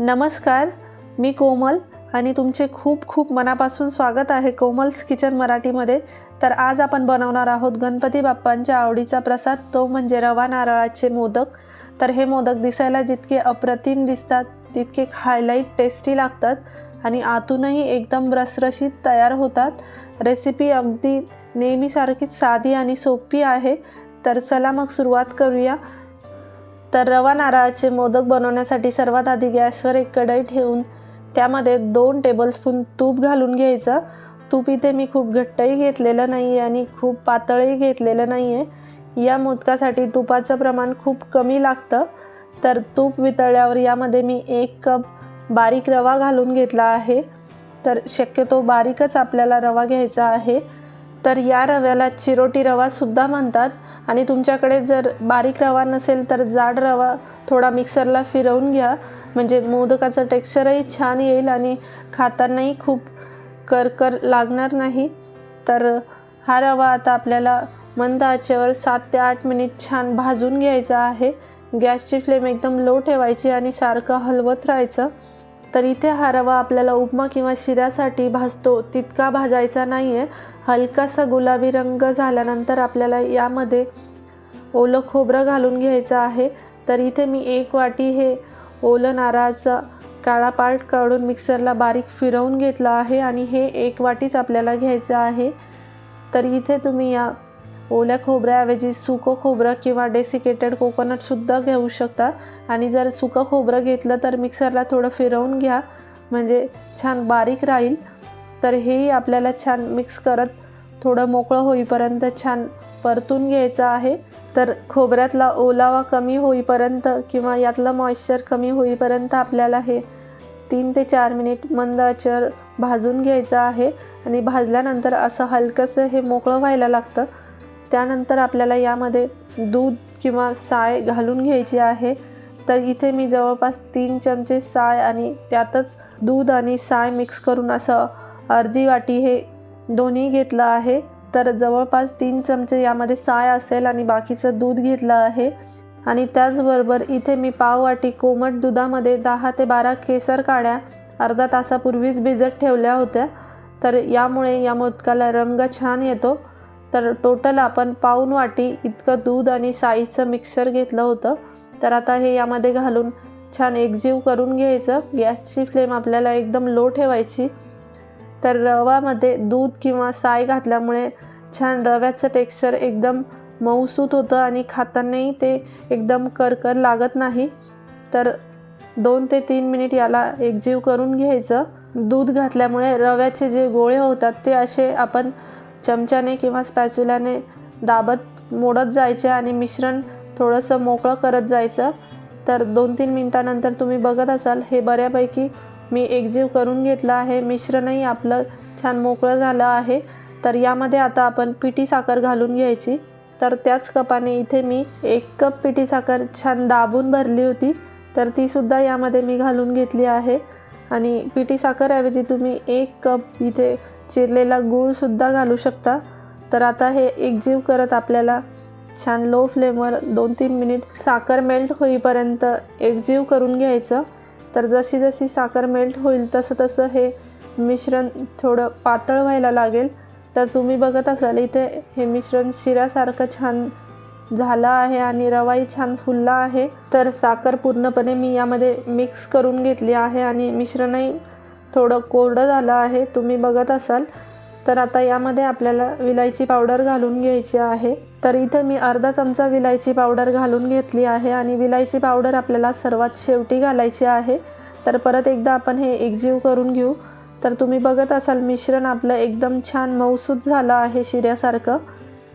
नमस्कार मी कोमल आणि तुमचे खूप खूप मनापासून स्वागत आहे कोमल्स किचन मराठीमध्ये. तर आज आपण बनवणार आहोत गणपती बाप्पांच्या आवडीचा प्रसाद तो म्हणजे रवा नारळाचे मोदक. तर हे मोदक दिसायला जितके अप्रतिम दिसतात तितके खायलाही टेस्टी लागतात आणि आतूनही एकदम रसरशीत तयार होतात. रेसिपी अगदी नेहमीसारखीच साधी आणि सोपी आहे. तर चला मग सुरुवात करूया. तर रवा नारळाचे मोदक बनवण्यासाठी सर्वात आधी गॅसवर एक कढई ठेवून त्यामध्ये दोन टेबलस्पून तूप घालून घ्यायचं. तूप इथे मी खूप घट्टही घेतलेलं नाही आहे आणि खूप पातळही घेतलेलं नाही आहे या मोदकासाठी तुपाचं प्रमाण खूप कमी लागतं. तर तूप वितळल्यावर यामध्ये मी एक कप बारीक रवा घालून घेतला आहे. तर शक्यतो बारीकच आपल्याला रवा घ्यायचा आहे. तर या रव्याला चिरोटी रवासुद्धा म्हणतात. आणि तुमच्याकडे जर बारीक रवा नसेल तर जाड रवा थोडा मिक्सरला फिरवून घ्या. म्हणजे मोदकाचं टेक्स्चरही छान येईल आणि खातानाही खूप करकर लागणार नाही. तर हा रवा आता आपल्याला मंद आचेवर सात ते आठ मिनिट छान भाजून घ्यायचा आहे. गॅसची फ्लेम एकदम लो ठेवायची आणि सारखं हलवत राहायचं. तर इथे हा रवा आपल्याला उपमा किंवा शिऱ्यासाठी भाजतो तितका भाजायचा नाही आहे हलकासा गुलाबी रंग झाल्यानंतर आपल्याला यामध्ये ओलं खोबरं घालून घ्यायचं आहे. तर इथे मी एक वाटी हे ओलं नारळाचा काळा पार्ट काढून मिक्सरला बारीक फिरवून घेतला आहे आणि हे एक वाटीच आपल्याला घ्यायचं आहे. तर इथे तुम्ही या ओल्या खोबऱ्याऐवजी सुकं खोबरं किंवा डेसिकेटेड कोकोनटसुद्धा घेऊ शकता. आणि जर सुकं खोबरं घेतलं तर मिक्सरला थोडं फिरवून घ्या. म्हणजे छान बारीक राहील. तर हेही आपल्याला छान मिक्स करत थोडं मोकळं होईपर्यंत छान परतून घ्यायचं आहे. तर खोबऱ्यातला ओलावा कमी होईपर्यंत किंवा यातलं मॉइश्चर कमी होईपर्यंत आपल्याला हे तीन ते चार मिनिट मंद आचेवर भाजून घ्यायचं आहे. आणि भाजल्यानंतर असं हलकंसं हे मोकळं व्हायला लागतं. त्यानंतर आपल्याला यामध्ये दूध किंवा साय घालून घ्यायची आहे. तर इथे मी जवळपास तीन चमचे साय आणि त्यातच दूध आणि साय मिक्स करून असं अर्धी वाटी हे दोन्ही घेतलं आहे. तर जवळपास तीन चमचे यामध्ये साय असेल आणि बाकीचं दूध घेतलं आहे. आणि त्याचबरोबर इथे मी पाव वाटी कोमट दुधामध्ये दहा ते बारा केसर काड्या अर्धा तासापूर्वीच भिजत ठेवल्या होत्या. तर यामुळे या मोदकाला रंग छान येतो. तर टोटल आपण पाऊन वाटी इतकं दूध आणि साईचं मिक्सर घेतलं होतं. तर आता हे यामध्ये घालून छान एकजीव करून घ्यायचं. गॅसची फ्लेम आपल्याला एकदम लो ठेवायची. तर रवामध्ये दूध किंवा साय घातल्यामुळे छान रव्याचं टेक्स्चर एकदम मऊसूत होतं आणि खातानाही ते एकदम करकर लागत नाही. तर दोन ते तीन मिनिट याला एकजीव करून घ्यायचं. दूध घातल्यामुळे रव्याचे जे गोळे होतात ते असे आपण चमच्याने किंवा स्पॅच्युल्याने दाबत मोडत जायचे आणि मिश्रण थोडंसं मोकळं करत जायचं. तर दोन तीन मिनटानंतर तुम्ही बघत असाल हे बऱ्यापैकी मी एकजीव करून घेतलं आहे. मिश्रणही आपलं छान मोकळं झालं आहे. तर यामध्ये आता आपण पिठी साखर घालून घ्यायची. तर त्याच कपाने इथे मी एक कप पिठी साखर छान दाबून भरली होती. तर तीसुद्धा यामध्ये मी घालून घेतली आहे. आणि पिठी साखरऐवजी तुम्ही एक कप इथे चिरलेला गूळसुद्धा घालू शकता. तर आता हे एकजीव करत आपल्याला छान लो फ्लेमवर दोन तीन मिनिट साखर मेल्ट होईपर्यंत एकजीव करून घ्यायचं. तर जशी जशी साखर मेल्ट होईल तसं तसं हे मिश्रण थोडं पातळ व्हायला लागेल. तर तुम्ही बघत असाल इथे हे मिश्रण शिऱ्यासारखं छान झालं आहे आणि रवाही छान फुलला आहे. तर साखर पूर्णपणे मी यामध्ये मिक्स करून घेतली आहे आणि मिश्रणही थोडं कोरडं झालं आहे. तुम्ही बघत असाल तर आता यामध्ये आपल्याला विलायची पावडर घालून घ्यायची आहे. तर इथे मी अर्धा चमचा विलायची पावडर घालून घेतली आहे आणि विलायची पावडर आपल्याला सर्वात शेवटी घालायची आहे. तर परत एकदा आपण हे एकजीव करून घेऊ. तर तुम्ही बघत असाल मिश्रण आपलं एकदम छान मऊसूत झालं आहे शिऱ्यासारखं.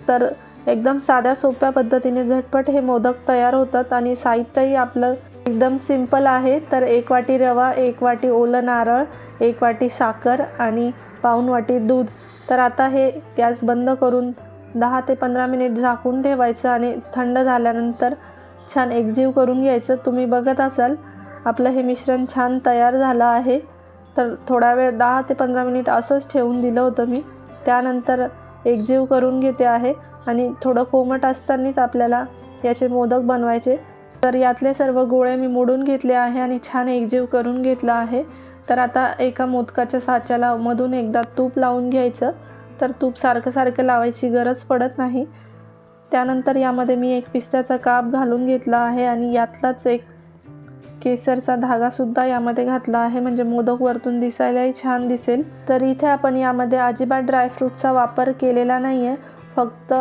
तर एकदम साध्या सोप्या पद्धतीने झटपट हे मोदक तयार होतात आणि साहित्यही आपलं एकदम सिंपल आहे. तर एक वाटी रवा एक वाटी ओलं नारळ एक वाटी साखर आणि पाऊन वाटी दूध. तर आता हे गॅस बंद करून दहा ते पंधरा मिनिट झाकून ठेवायचं आणि थंड झाल्यानंतर छान एकजीव करून घ्यायचं. तुम्ही बघत असाल आपलं हे मिश्रण छान तयार झालं आहे. तर थोडा वेळ दहा ते पंधरा मिनिट असंच ठेवून दिलं होतं मी. त्यानंतर एकजीव करून घेते आहे आणि थोडं कोमट असतानाच आपल्याला याचे मोदक बनवायचे. तर यातले सर्व गोळे मी मोडून घेतले आहे आणि छान एकजीव करून घेतला आहे. तर आता एका मोदकाच्या साच्याला मधून एकदा तूप लावून घ्यायचं. तर तूप सारखं सारखं लावायची गरज पडत नाही. त्यानंतर यामध्ये मी एक पिस्त्याचा काप घालून घेतला आहे आणि यातलाच एक केसरचा धागासुद्धा यामध्ये घातला आहे. म्हणजे मोदक वरतून दिसायलाही छान दिसेल. तर इथे आपण यामध्ये अजिबात ड्रायफ्रूटचा वापर केलेला नाही आहे फक्त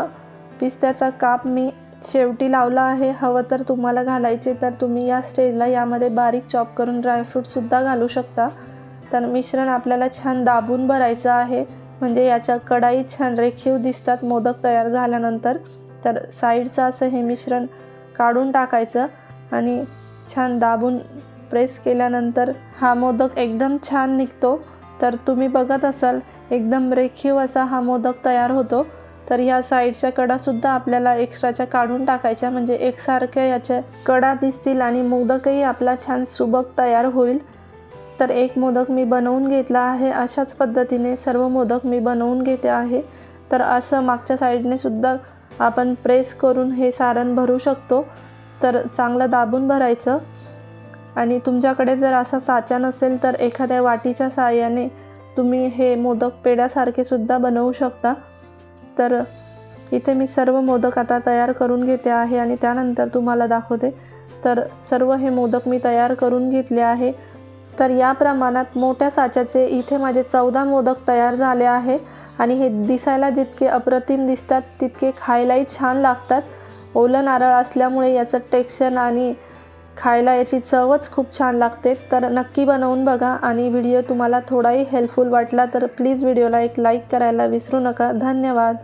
पिस्त्याचा काप मी शेवटी लावला आहे हवं तर तुम्हाला घालायचे तर तुम्ही या स्टेजला यामध्ये बारीक चॉप करून ड्रायफ्रूटसुद्धा घालू शकता. तर मिश्रण आपल्याला छान दाबून भरायचं आहे. म्हणजे याच्या कडाई छान रेखीव दिसतात मोदक तयार झाल्यानंतर. तर साईडचं असं हे मिश्रण काढून टाकायचं आणि छान दाबून प्रेस केल्यानंतर हा मोदक एकदम छान निघतो. तर तुम्ही बघत असाल एकदम रेखीव असा हा मोदक तयार होतो. तर ह्या साईडच्या कडासुद्धा आपल्याला एक्स्ट्राच्या काढून टाकायच्या म्हणजे एकसारख्या याच्या कडा दिसतील आणि मोदकही आपला छान सुबक तयार होईल. तर एक मोदक मी बनवून घेतला आहे अशाच पद्धतीने सर्व मोदक मी बनवून घेते आहे. तर असं मागच्या साईडने सुद्धा आपण प्रेस करून हे सारण भरू शकतो. तर चांगलं दाबून भरायचं. आणि तुमच्याकडे जर असा साचा नसेल तर एखाद्या वाटीच्या साहाय्याने तुम्ही हे मोदक पेड्यासारखे सुद्धा बनवू शकता. तर इथे मी सर्व मोदक आता तयार करून घेते आहे आणि त्यानंतर तुम्हाला दाखवते. तर सर्व हे मोदक मी तयार करून घेतले आहे. तर या प्रमाणात मोठ्या साच्याचे इथे माझे चौदा मोदक तयार झाले आहे आणि हे दिसायला जितके अप्रतिम दिसतात तितके खायलाही छान लागतात. ओलं नारळ असल्यामुळे याचं टेक्स्चर आणि खायला याची चवच खूप छान लागते. तर नक्की बनवून बघा आणि व्हिडिओ तुम्हाला थोडाही हेल्पफुल वाटला तर प्लीज व्हिडिओला एक लाईक करायला विसरू नका. धन्यवाद.